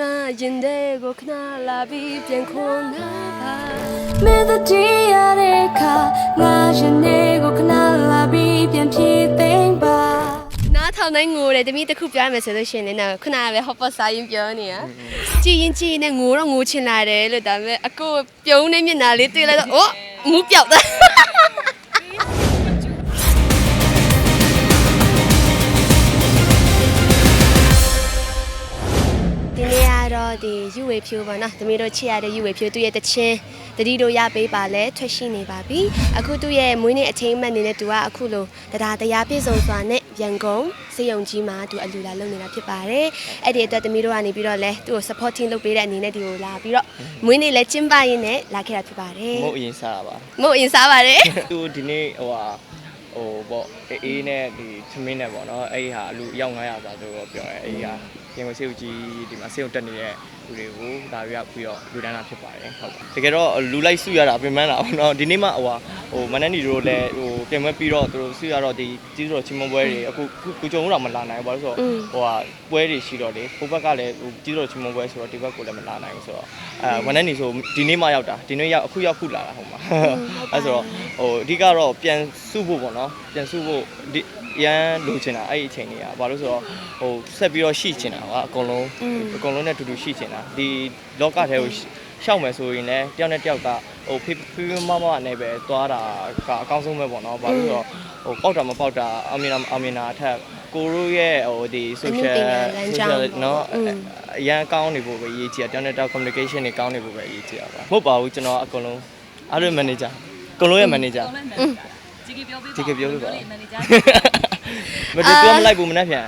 ငါရင်တဲ့ကိုခဏလာပြီးပြန်ခွန်လာပါမင်းတို့ရတဲ့အခါငါရင်နေကိုခဏလာပြီးပြန်ဖြည့်သိမ့်ပါနားထောင်တိုင်းငိုတယ်တမီးတစ်ခုပြောရမယ်ဆိုလို့ရှိရင်လည်းနော်ခုနကပဲဟော့ပေါ့စာရင်ပြောနေတာကြည်ရင်ကြည်ရင်နဲ့ငိုတော့ငိုချင်လာတယ်လို့ဒါပေမဲ့အကိုပြုံးနေမျက်နှာလေးတွေ့လိုက်တော့အိုးမူးပြောက်သွား ဒီယူဝေဖြိုးပါနော်သမီးတို့ချစ်ရတဲ့ယူဝေဖြိုးသူ့ရဲ့တချင်းတတိတို့ရပေးပါလဲထွက်ရှိနေပါပြီအခုသူ့ရဲ့မွေးနေ့အထိမ်းအမှတ်အနေနဲ့သူကအခုလိုတရားတရားပြည့်စုံစွာနဲ့ရန်ကုန်စေယုံကြီးမှာသူအလူလာလုပ်နေတာဖြစ်ပါတယ်အဲ့ဒီအတွက်သမီးတို့ကနေပြီးတော့လဲသူ့ကို supporting လုပ်ပေးတဲ့အနေနဲ့ဒီကိုလာပြီးတော့မွေးနေ့လဲကျင်းပရင်းနဲ့လာခဲ့တာဖြစ်ပါတယ်မဟုတ်အရင်စားတာပါမို့အရင်စားပါတယ်သူဒီနေ့ဟိုဟာ ဟိုပေါ့အေးနဲ့ဒီသမင်းနဲ့ပေါ့နော်အဲ့ဒီဟာလူအယောက်900စာဆိုတော့ပြောရဲအဲ့ဒီဟာပြင်ကိုစေုပ်ကြီးဒီမှာစေုပ်တက်နေတဲ့လူတွေကိုဒါရောက်ပြီးတော့လူဒန်းတာဖြစ်ပါတယ်ဟုတ်ပါတကယ်တော့လူလိုက်စုရတာပြင်ပန်းတာပေါ့နော်ဒီနေ့မှဟိုဟာဟိုမနက်နီတို့လည်းဟိုပြင်မဲ့ပြီးတော့သူတို့စုရတော့ဒီကြီးတော်ချင်းမွန်ပွဲတွေအခုကုကြုံတော့မလာနိုင်ဘူးဘာလို့ဆိုတော့ဟိုဟာပွဲတွေရှိတော့လေဟိုဘက်ကလည်းဟိုကြီးတော်ချင်းမွန်ပွဲဆိုတော့ဒီဘက်ကိုလည်းမလာနိုင်ဘူးဆိုတော့အဲမနက်နီဆိုဒီနေ့မှရောက်တာဒီနေ့ရောက်အခုရောက်ခုလာတာဟိုမှာအဲဆိုတော့ဟိုအဓိကတော့ပြန်စုဖို့ပေါ့နော်ပြန်စုဖို့ဒီရန်လိုချင်တာအဲ့ဒီအချိန်တွေကဘာလို့ဆိုတော့ဟိုဆက်ပြီးတော့ရှိချင်တာပါအကုန်လုံးအကုန်လုံးနဲ့အတူတူရှိချင်တာဒီလောကထဲကိုရှောက်မယ်ဆိုရင်လည်းတယောက်နဲ့တယောက်ကဟိုဖိဖိမမနဲ့ပဲသွားတာကအကောင်းဆုံးပဲပေါ့နော်ဘာလို့ဆိုတော့ဟိုပေါက်တာမပေါက်တာအမင်နာအမင်နာအထက်ကိုရိုးရဲ့ဟိုဒီ social social နော်အရန်ကောင်းနေဖို့ပဲအရေးကြီးတာတယောက်နဲ့တယောက် communication တွေကောင်းနေဖို့ပဲအရေးကြီးတာပါမဟုတ်ပါဘူးကျွန်တော်အကုန်လုံးအားလုံး manager အကုန်လုံးရဲ့ manager ជីကပြောပေးပါជីကပြောပေးပါမန်နေဂျာမတူတူမလိုက်ဘူးမနှက်ပြန်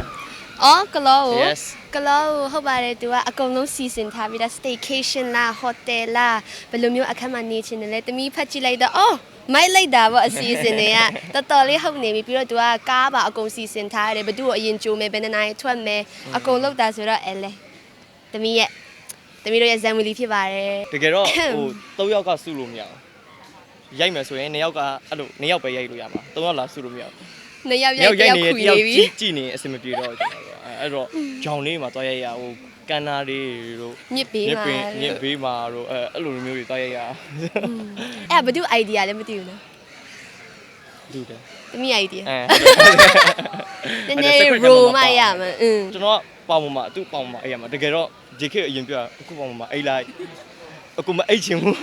အော်ကလောကို Yes က လောကိုဟုတ်ပါတယ်သူကအကုန်လုံးစီစဉ်ထားပြီးတော့ staycation လား hotel လားဘယ်လိုမျိုးအခန်းမှာနေချင်တယ်လဲတမီးဖတ်ကြည့်လိုက်တော့အော်မိုက်လိုက်တာပေါ့အစီအစဉ်တွေကတော်တော်လေးဟုတ်နေပြီပြီးတော့သူကကားပါအကုန်စီစဉ်ထားရတယ်ဘသူ့ကိုအရင်ကြိုးမယ်ဘယ်နှစ်နာရီထွက်မယ်အကုန်လောက်တာဆိုတော့အဲလေတမီးရဲ့တမီးတို့ရဲ့ဇန်ဝီလီဖြစ်ပါတယ်တကယ်တော့ဟို၃ယောက်ကစုလို့မရဘူးရိုက်မယ်ဆိုရင်၂ယောက်ကအဲ့လို၂ယောက်ပဲရိုက်လို့ရမှာ၃ယောက်လာစုလို့မရဘူးနှစ်ယောက်၂ရိုက်ယောက်တစ်ရိုက်ယောက်နေခွေတယောက်နေပြီကြည့်ကြည့်နေအဆင်မပြေတော့ကျွန်တော်တို့ အဲ့တော့ဂျောင်လေးမှာတွားရိုက်ရဟိုကန်နာလေးတို့မြစ်ပေးမြစ်ပါပင်မြစ်ဘေးမှာတို့အဲအဲ့လိုမျိုးတွေတွားရိုက်ရအဲ့ဘသူ idea လည်းမသိဘူးနော်လူတယ်တမီး idea အဲနည်းနည်း roll မရမှာอืมကျွန်တော်ကပေါင်ပေါ်မှာသူ့ပေါင်ပေါ်မှာအဲ့ရမှာတကယ်တော့ JK အရင်ပြောအခုပေါင်ပေါ်မှာအိတ်လိုက်အခုမအိတ်ချင်ဘူး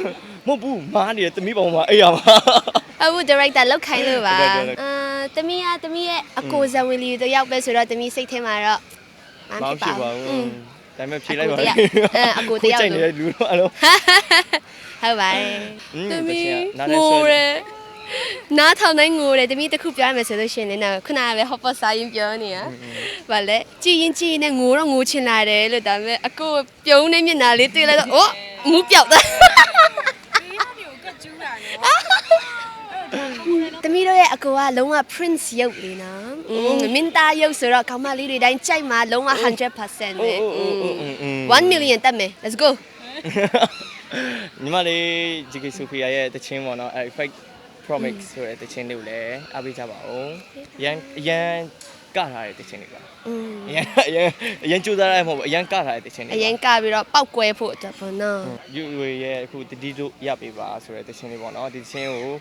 မဟုတ်ဘူးမားနေတယ်တမီးပေါင်ပေါ်မှာအိတ်ရမှာအခု director လောက်ခိုင်းလို့ပါဟုတ်တယ်ဟုတ်တယ်အာ တမီးကတမီးရဲ့အကိုဇဝင်လီတို့ရောက်ပဲဆိုတော့တမီးစိတ်ထဲမှာတော့မဖြစ်ပါဘူးဒါပေမဲ့ဖြေလိုက်ပါလေအဲအကိုတယောက်ကိုချိန်နေတဲ့လူတော့အဲ့လိုဟုတ်ပါတယ်တမီးငိုတယ်နားထောင်တိုင်းငိုတယ်တမီးတခုပြောရမယ်ဆိုလို့ရှိရင်လည်းခုနကပဲဟော့ပေါ့စာရင်းပြောနေတာဘာလဲကြည်ရင်ကြည်ရင်ငိုတော့ငိုချင်လာတယ်လို့ဒါပေမဲ့အကိုပြုံးနေမျက်နှာလေးတွေ့လိုက်တော့အိုးမူးပြောက်သွား သမီးတို့ရဲ့အကူကလုံးဝ prince ရုပ်လေးနော်မင်းသားရုပ်ဆိုတော့ကောင်မလေးတွေတိုင်းကြိုက်မှာလုံးဝ100%ပဲ1 million တက်မယ် let's go ညီမလေး JK Sophia ရဲ့တခြင်းပေါ့နော် effect promics ဆိုတဲ့တခြင်းလေးကိုလည်းအားပေးကြပါဦးရန်ရန် ကထားတဲ့တခြင်းလေးပါอืมရန်ရန်ရန်ကြိုးစားရမှာမဟုတ်ဘူးရန်ကထားတဲ့တခြင်းလေးအရင်ကပြီးတော့ပောက်ကွဲဖို့အတွက်ပေါ့နော် ယူဝေရဲ့အခုတတိတို့ရပေးပါဆိုတဲ့တခြင်းလေးပေါ့နော်ဒီတခြင်းကို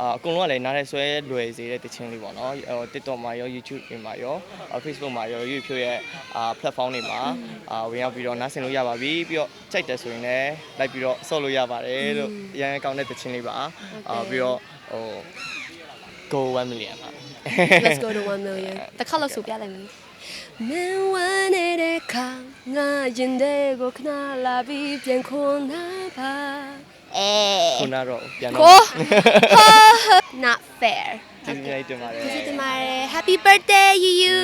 အာအကုန်လုံးကလည်းနားထဲဆွဲလွယ်စေတဲ့တခြင်းလေးပေါ့နော်ဟို TikTok မှာရော YouTube တွေမှာရော Facebook မှာရော YouTube ရဲ့အာ platform တွေမှာအာဝင်ရောက်ပြီးတော့နားဆင်လို့ရပါပြီပြီးတော့ကြိုက်တယ်ဆိုရင်လည်းလိုက်ပြီးတော့ဆော့လို့ရပါတယ်လို့ရန်ကောင်းတဲ့တခြင်းလေးပါအာပြီးတော့ဟို go 1 million ပါ let's go to 1 million တစ်ခါလို့ဆိုပြလိုက်မယ်မင်းဝမ်းနေတဲ့ခါငါရင်တဲ့ကိုခဏလာပြီးပြန်ခွန်လာပါအဲခုနတော့ပြန်ကိုတော့ not fair ကျေးဇူးများတင်ပါတယ်ကျေးဇူးတင်ပါတယ် happy birthday you you